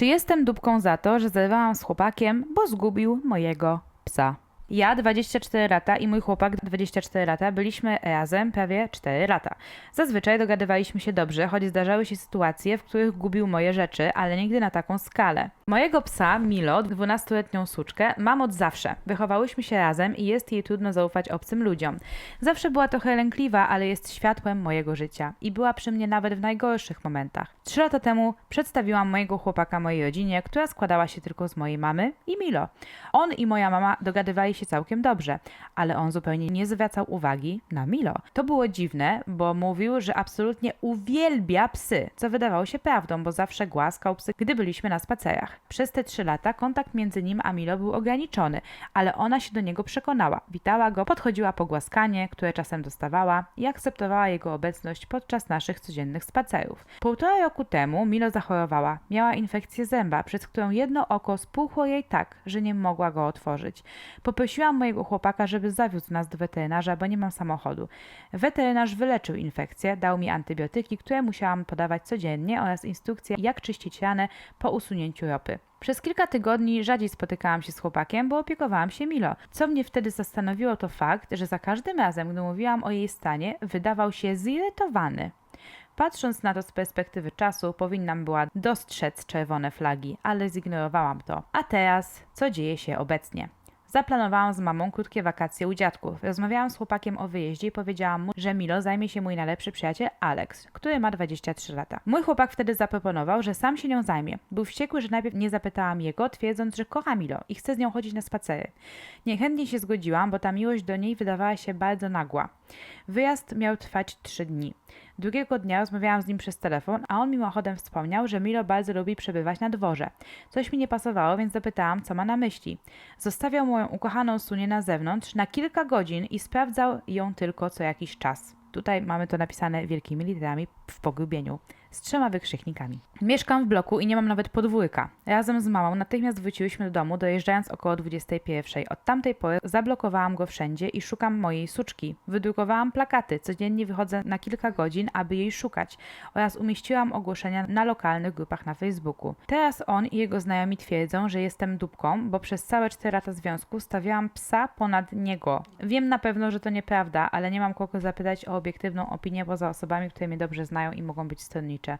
Czy jestem dupką za to, że zerwałam z chłopakiem, bo zgubił mojego psa? Ja 24 lata i mój chłopak 24 lata byliśmy razem prawie 4 lata. Zazwyczaj dogadywaliśmy się dobrze, choć zdarzały się sytuacje, w których gubił moje rzeczy, ale nigdy na taką skalę. Mojego psa, Milo, 12-letnią suczkę, mam od zawsze. Wychowałyśmy się razem i jest jej trudno zaufać obcym ludziom. Zawsze była trochę lękliwa, ale jest światłem mojego życia i była przy mnie nawet w najgorszych momentach. Trzy lata temu przedstawiłam mojego chłopaka mojej rodzinie, która składała się tylko z mojej mamy i Milo. On i moja mama dogadywali się całkiem dobrze, ale on zupełnie nie zwracał uwagi na Milo. To było dziwne, bo mówił, że absolutnie uwielbia psy, co wydawało się prawdą, bo zawsze głaskał psy, gdy byliśmy na spacerach. Przez te trzy lata kontakt między nim a Milo był ograniczony, ale ona się do niego przekonała. Witała go, podchodziła po głaskanie, które czasem dostawała i akceptowała jego obecność podczas naszych codziennych spacerów. Półtora roku temu Milo zachorowała. Miała infekcję zęba, przez którą jedno oko spuchło jej tak, że nie mogła go otworzyć. Poprosiłam mojego chłopaka, żeby zawiózł nas do weterynarza, bo nie mam samochodu. Weterynarz wyleczył infekcję, dał mi antybiotyki, które musiałam podawać codziennie oraz instrukcję, jak czyścić ranę po usunięciu ropy. Przez kilka tygodni rzadziej spotykałam się z chłopakiem, bo opiekowałam się Milo. Co mnie wtedy zastanowiło, to fakt, że za każdym razem, gdy mówiłam o jej stanie, wydawał się zirytowany. Patrząc na to z perspektywy czasu, powinnam była dostrzec czerwone flagi, ale zignorowałam to. A teraz, co dzieje się obecnie? Zaplanowałam z mamą krótkie wakacje u dziadków. Rozmawiałam z chłopakiem o wyjeździe i powiedziałam mu, że Milo zajmie się mój najlepszy przyjaciel Alex, który ma 23 lata. Mój chłopak wtedy zaproponował, że sam się nią zajmie. Był wściekły, że najpierw nie zapytałam jego, twierdząc, że kocha Milo i chce z nią chodzić na spacery. Niechętnie się zgodziłam, bo ta miłość do niej wydawała się bardzo nagła. Wyjazd miał trwać trzy dni. Drugiego dnia rozmawiałam z nim przez telefon, a on mimochodem wspomniał, że Milo bardzo lubi przebywać na dworze. Coś mi nie pasowało, więc zapytałam, co ma na myśli. Zostawiał moją ukochaną Sunię na zewnątrz na kilka godzin i sprawdzał ją tylko co jakiś czas. Tutaj mamy to napisane wielkimi literami w pogrubieniu, z trzema wykrzyknikami. Mieszkam w bloku i nie mam nawet podwórka. Razem z mamą natychmiast wróciłyśmy do domu, dojeżdżając około 21. Od tamtej pory zablokowałam go wszędzie i szukam mojej suczki. Wydrukowałam plakaty, codziennie wychodzę na kilka godzin, aby jej szukać oraz umieściłam ogłoszenia na lokalnych grupach na Facebooku. Teraz on i jego znajomi twierdzą, że jestem dupką, bo przez całe 4 lata związku stawiałam psa ponad niego. Wiem na pewno, że to nieprawda, ale nie mam kogo zapytać o obiektywną opinię poza osobami, które mnie dobrze znają i mogą być stronnicze. rolnicze.